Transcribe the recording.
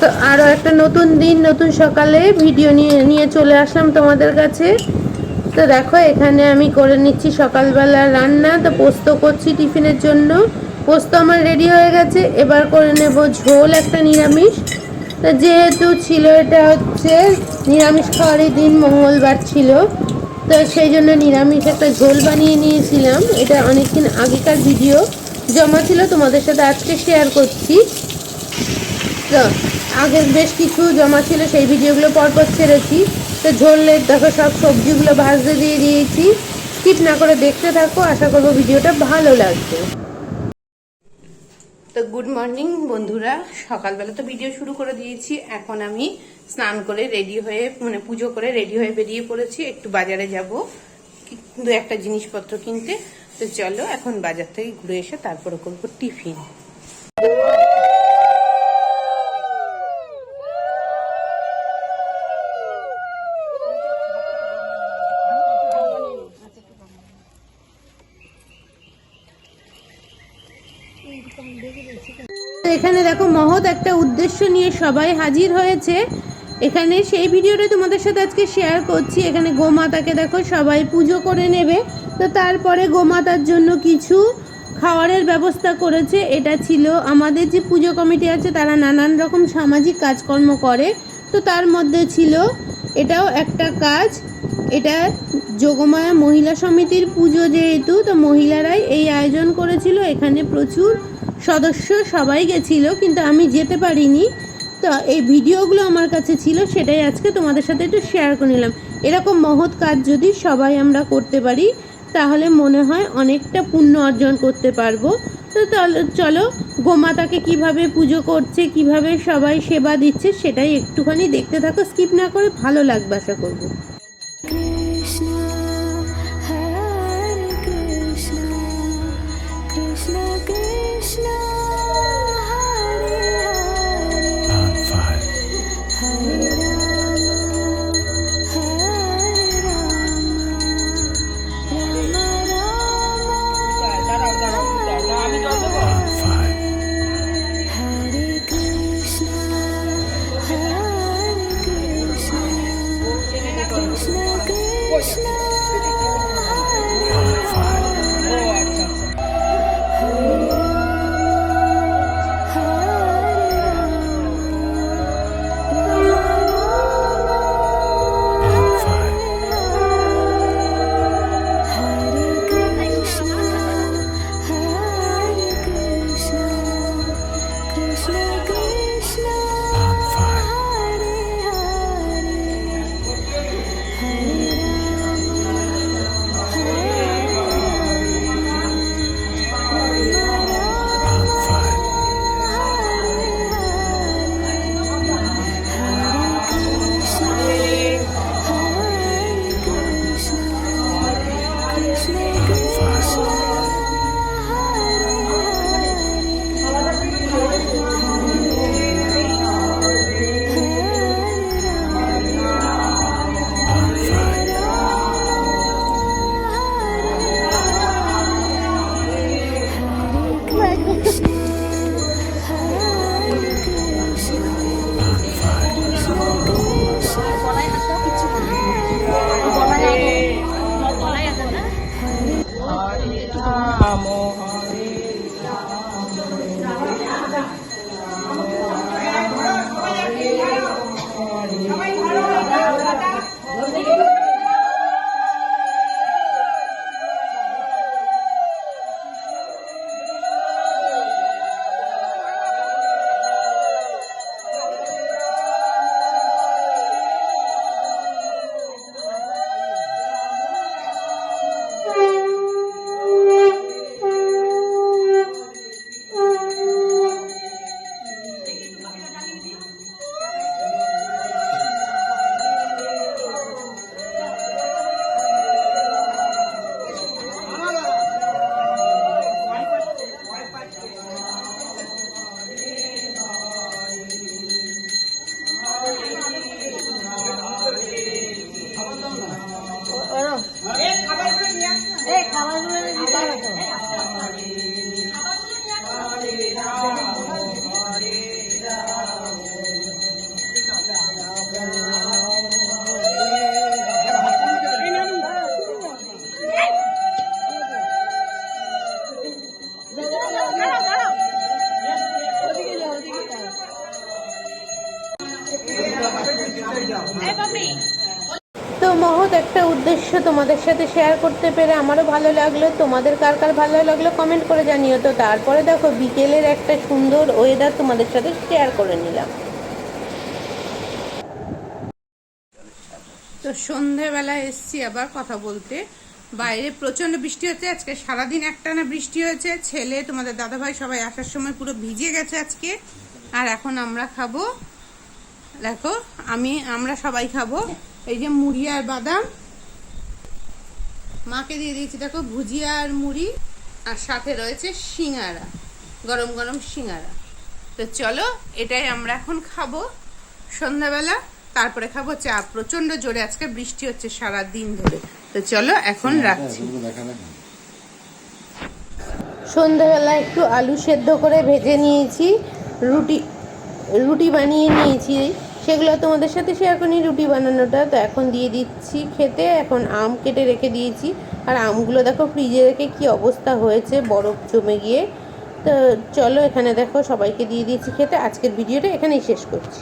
তো আরও একটা নতুন দিন, নতুন সকালে ভিডিও নিয়ে নিয়ে চলে আসলাম তোমাদের কাছে। তো দেখো, এখানে আমি করে নিচ্ছি সকালবেলা রান্না। তো পোস্ত করছি টিফিনের জন্য। পোস্ত আমার রেডি হয়ে গেছে। এবার করে নেব ঝোল, একটা নিরামিষ। তো যেহেতু ছিল এটা হচ্ছে নিরামিষ খাওয়ারই দিন, মঙ্গলবার ছিল। তো সেই জন্য নিরামিষ একটা ঝোল বানিয়ে নিয়েছিলাম। এটা অনেকদিন আগেকার ভিডিও। জমা ছিল, তোমাদের সাথে আজকে শেয়ার করছি। তো আগের বেশ কিছু জমা ছিল, সেই ভিডিওগুলো পরপর ছেড়েছি। তো ঝোলের দেখো সব সবজিগুলো ভাজতে দিয়ে দিয়েছি। স্কিপ না করে দেখতে থাকো, আশা করব ভিডিওটা ভালো লাগবে। তো গুড মর্নিং বন্ধুরা, সকালবেলা তো ভিডিও শুরু করে দিয়েছি। এখন আমি স্নান করে রেডি হয়ে মানে পুজো করে রেডি হয়ে বেরিয়ে পড়েছি। একটু বাজারে যাব দু একটা জিনিসপত্র কিনতে। তো চলো, এখন বাজার থেকে ঘুরে এসে তারপরে করব টিফিন। এখানে দেখো মহৎ একটা উদ্দেশ্য নিয়ে সবাই হাজির হয়েছে। এখানে সেই ভিডিওটা তোমাদের সাথে আজকে শেয়ার করছি। এখানে গোমাতাকে দেখো সবাই পুজো করে নেবে। তো তারপরে গোমাতার জন্য কিছু খাওয়ারের ব্যবস্থা করেছে। এটা ছিল আমাদের যে পুজো কমিটি আছে, তারা নানান রকম সামাজিক কাজকর্ম করে। তো তার মধ্যে ছিল এটাও একটা কাজ। এটা যোগমায়া মহিলা সমিতির পুজো যেহেতু, তো মহিলারাই এই আয়োজন করেছিল। এখানে প্রচুর সদস্য সবাই গেছিল, কিন্তু আমি যেতে পারিনি। তো এই ভিডিওগুলো আমার কাছে ছিল, সেটাই আজকে তোমাদের সাথে একটু শেয়ার করে নিলাম। এরকম মহৎ কাজ যদি সবাই আমরা করতে পারি, তাহলে মনে হয় অনেকটা পুণ্য অর্জন করতে পারব। তো চলো গোমাতাকে কীভাবে পুজো করছে, কীভাবে সবাই সেবা দিচ্ছে, সেটাই একটুখানি দেখতে থাকো স্কিপ না করে ভালো লাগবে, আশা করব। দৃশ্য তোমাদের সাথে শেয়ার করতে পেরে আমারও ভালো লাগল। তোমাদের কার কার ভালো লাগল কমেন্ট করে জানিও তো। তারপরে দেখো, বিকেলের একটা সুন্দর ওয়েদার তোমাদের সাথে শেয়ার করে নিলাম। তো সন্ধেবেলা এসছি আবার কথা বলতে। বাইরে প্রচণ্ড বৃষ্টি হচ্ছে, আজকে সারাদিন একটানা বৃষ্টি হয়েছে। ছেলে, তোমাদের দাদাভাই সবাই আসার সময় পুরো ভিজে গেছে আজকে। আর এখন আমরা খাব, দেখো, আমি, আমরা সবাই খাব। এই যে মুড়ি আর বাদাম। মাকে দিয়ে দিয়েছি দেখো ভুজিয়া আর মুড়ি আর সাথে রয়েছে সিঙ্গারা গরম গরম সিঙ্গারা। তো চলো এটাই আমরা এখন খাব সন্ধ্যাবেলা তারপরে খাব চা। প্রচণ্ড জোরে আজকে বৃষ্টি হচ্ছে সারা দিন ধরে। তো চলো এখন রাখছি। সন্ধ্যাবেলা একটু আলু সেদ্ধ করে ভেজে নিয়েছি রুটি রুটি বানিয়ে নিয়েছি। সেগুলো তোমাদের সাথে শেয়ার করি রুটি বানানোটা। তো এখন দিয়ে দিচ্ছি খেতে, এখন আম কেটে রেখে দিয়েছি। আর আমগুলো দেখো ফ্রিজে রেখে কি অবস্থা হয়েছে, বরফ জমে গিয়ে। তো চলো এখানে দেখো সবাইকে দিয়ে দিয়েছি খেতে। আজকের ভিডিওটা এখানেই শেষ করছি।